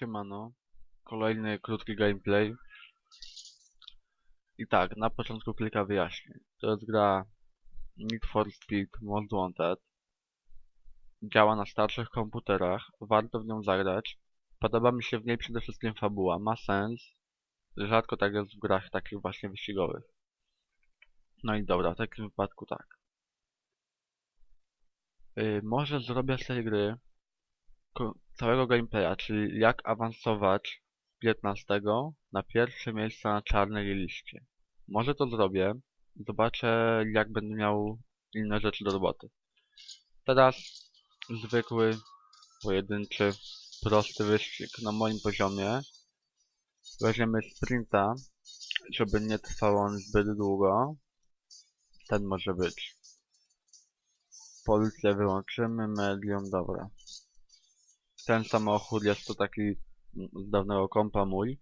Siemano, kolejny krótki gameplay. I tak, na początku kilka wyjaśnień. To jest gra Need for Speed Most Wanted. Działa na starszych komputerach, warto w nią zagrać. Podoba mi się w niej przede wszystkim fabuła, ma sens. Rzadko tak jest w grach takich właśnie wyścigowych. No i dobra, w takim wypadku tak. Yy, może zrobię z tej gry całego gameplaya, czyli jak awansować z 15 na pierwsze miejsce na czarnej liście. Może to zrobię, zobaczę jak będę miał inne rzeczy do roboty. Teraz zwykły, pojedynczy, prosty wyścig na moim poziomie. Weźmiemy sprinta, żeby nie trwał on zbyt długo. Ten może być. Policję wyłączymy, medium, dobra ten samochód jest to taki z dawnego kompa mój,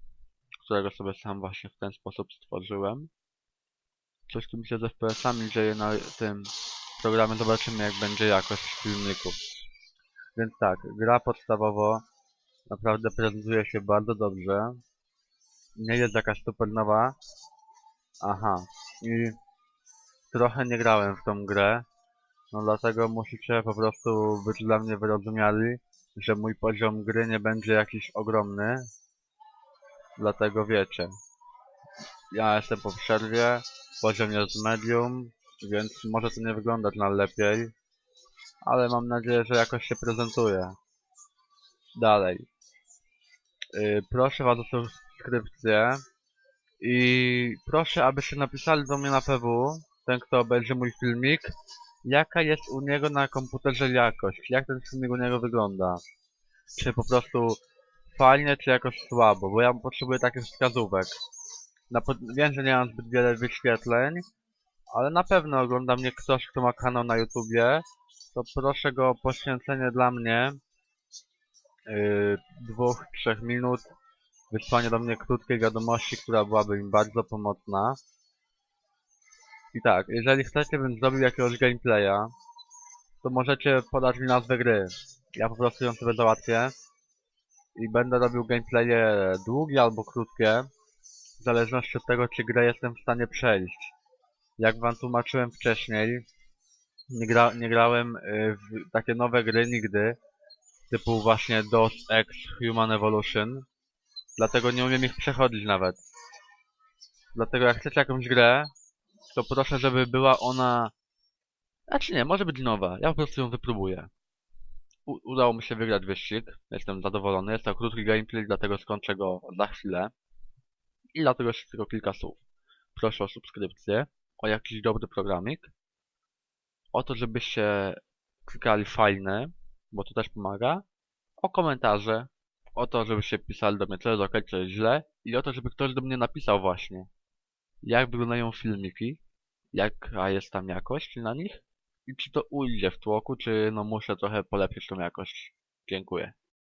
którego sobie sam właśnie w ten sposób stworzyłem. Coś tu mi się z FPS-ami dzieje na tym programie, zobaczymy jak będzie jakość filmiku. Więc tak, gra podstawowo naprawdę prezentuje się bardzo dobrze. Nie jest jakaś super nowa. Aha, i trochę nie grałem w tą grę, no dlatego musicie po prostu być dla mnie wyrozumiali że mój poziom gry nie będzie jakiś ogromny. Dlatego wiecie. Ja jestem po przerwie, poziom jest medium, więc może to nie wyglądać na lepiej. Ale mam nadzieję, że jakoś się prezentuje. Dalej. Yy, proszę was o subskrypcję. I proszę, abyście napisali do mnie na PW, ten kto obejrzy mój filmik, jaka jest u niego na komputerze jakość, jak ten filmik u niego wygląda. Czy po prostu fajnie, czy jakoś słabo, bo ja potrzebuję takich wskazówek. Na, wiem, że nie mam zbyt wiele wyświetleń, ale na pewno ogląda mnie ktoś, kto ma kanał na YouTubie, to proszę go o poświęcenie dla mnie yy, dwóch, trzech minut, wysłanie do mnie krótkiej wiadomości, która byłaby mi bardzo pomocna. I tak, jeżeli chcecie, bym zrobił jakiegoś gameplaya, to możecie podać mi nazwę gry. Ja po prostu ją sobie załatwię. I będę robił gameplaye długie albo krótkie. W zależności od tego, czy grę jestem w stanie przejść. Jak wam tłumaczyłem wcześniej, nie, gra, nie grałem y, w takie nowe gry nigdy. Typu właśnie DOS X Human Evolution. Dlatego nie umiem ich przechodzić nawet. Dlatego jak chcecie jakąś grę, to proszę, żeby była ona... Znaczy nie, może być nowa. Ja po prostu ją wypróbuję. U udało mi się wygrać wyścig. Jestem zadowolony. Jest to krótki gameplay, dlatego skończę go za chwilę. I dlatego jeszcze tylko kilka słów. Proszę o subskrypcję, o jakiś dobry programik, o to, żebyście klikali fajne, bo to też pomaga, o komentarze, o to, żebyście pisali do mnie, co jest ok, co jest źle i o to, żeby ktoś do mnie napisał właśnie, jak wyglądają filmiki, jaka jest tam jakość na nich i czy to ujdzie w tłoku, czy no muszę trochę polepszyć tą jakość. Dziękuję.